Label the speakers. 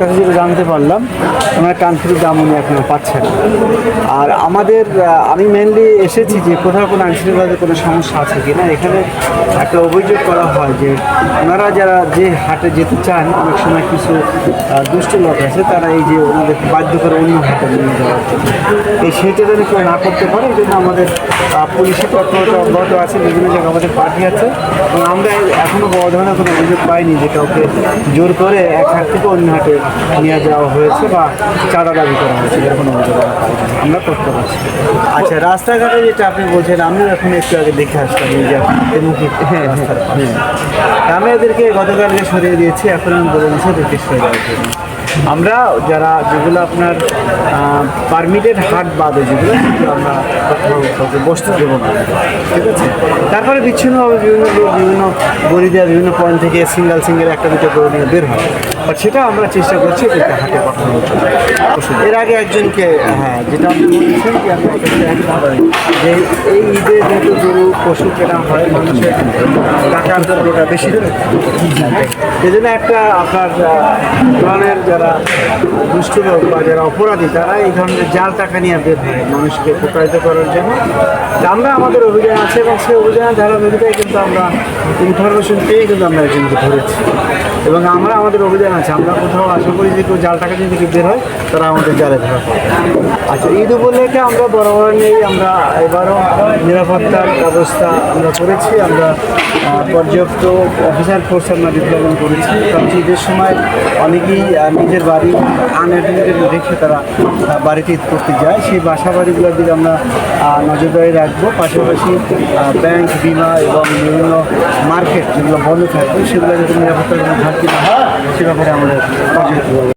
Speaker 1: কাছে যেটা জানতে পারলাম, ওনার কানপুরের দাম উনি এখনও পাচ্ছেন। আর আমাদের আমি মেনলি এসেছি যে কোথাও কোনো আইনশৃঙ্খলাতে কোনো সমস্যা আছে কি না এখানে একটা অভিযোগ করা হয় যে ওনারা যারা যে হাটে যেতে চান, অনেক সময় কিছু দুষ্ট লোক আছে, তারা এই যে ওনাদের বাধ্য করে অন্য হাটে নিয়ে যাওয়ার জন্য এই সেটা যেন কেউ না করতে পারে, এই জন্য আমাদের পুলিশের তৎপরতা অব্যাহত আছে, বিভিন্ন জায়গায় আমাদের পার্টি আছে এবং আমরা এখনও বড় ধরনের কোনো অভিযোগ পাইনি যে কাউকে জোর করে এক হাট থেকে অন্য হাটে নিয়ে যাওয়া হয়েছে বা চাঁদা দাবি করা হয়েছে এরকম অভিযোগ আমরা করতে পারছি। আচ্ছা রাস্তাঘাটে যেটা আপনি বলছেন আমিও এখন একটু আগে দেখে আসলাম এই যে মুখে হ্যাঁ হ্যাঁ আমি এদেরকে গতকালকে সরিয়ে দিয়েছি এখন আমি বলে দিচ্ছি এদেরকে সরিয়ে দেওয়ার জন্য। আমরা যারা যেগুলো আপনার পারমিটেড হাট বাদে যেগুলো আমরা বসতে দেবো না। ঠিক আছে? তারপরে বিচ্ছিন্নভাবে বিভিন্ন বিভিন্ন দেওয়া বিভিন্ন পয়েন্ট থেকে সিঙ্গেল সিঙ্গেল একটা দুটো করে নিয়ে বের হয়। বাট সেটা আমরা চেষ্টা করছি এদেরকে হাটে পাঠানোর জন্য। এর আগে একজনকে হ্যাঁ যেটা আপনি বলেছেন যে যে এই ঈদে যেহেতু গরু, পশু কেনা হয়, মানুষের টাকার দরটা বেশি। সেই জন্য একটা আপনার ধরনের যারা দুষ্ট লোক বা যারা অপরাধী, তারা এই ধরনের জাল টাকা নিয়ে বের হয় মানুষকে প্রতারিত করার জন্য। আমরা আমাদের অভিযান আছে এবং সেই অভিযানের ধারাবাহিকতায় কিন্তু আমরা ইনফরমেশন পেয়ে কিন্তু আমরা একজনকে ধরেছি। এবং আমরা আমাদের অভিযান আছে, আমরা কোথাও আশা করি যে কেউ জাল টাকা নিয়ে যদি বের হয়, তারা আমাদের জালে ধরা পড়ে। আচ্ছা ঈদ উপলক্ষে আমরা বরাবর নেই আমরা এবারও নিরাপত্তার ব্যবস্থা আমরা করেছি। আমরা পর্যাপ্ত অফিসার ফোর্স আমরা ডিপ্লয়মেন্ট করেছি। কারণ ঈদের সময় অনেকেই নিজের বাড়ি আনঅ্যাটেন্ডেড রেখে তারা বাড়িতে ঈদ করতে যায়। সেই বাসা বাড়িগুলোর দিকে আমরা নজরদারি রাখব, পাশাপাশি ব্যাংক, বিমা এবং বিভিন্ন মার্কেট যেগুলো বন্ধ থাকবে সেগুলো যাতে নিরাপত্তার কোনো ঘাটতি না হয়, সে ব্যাপারে আমাদের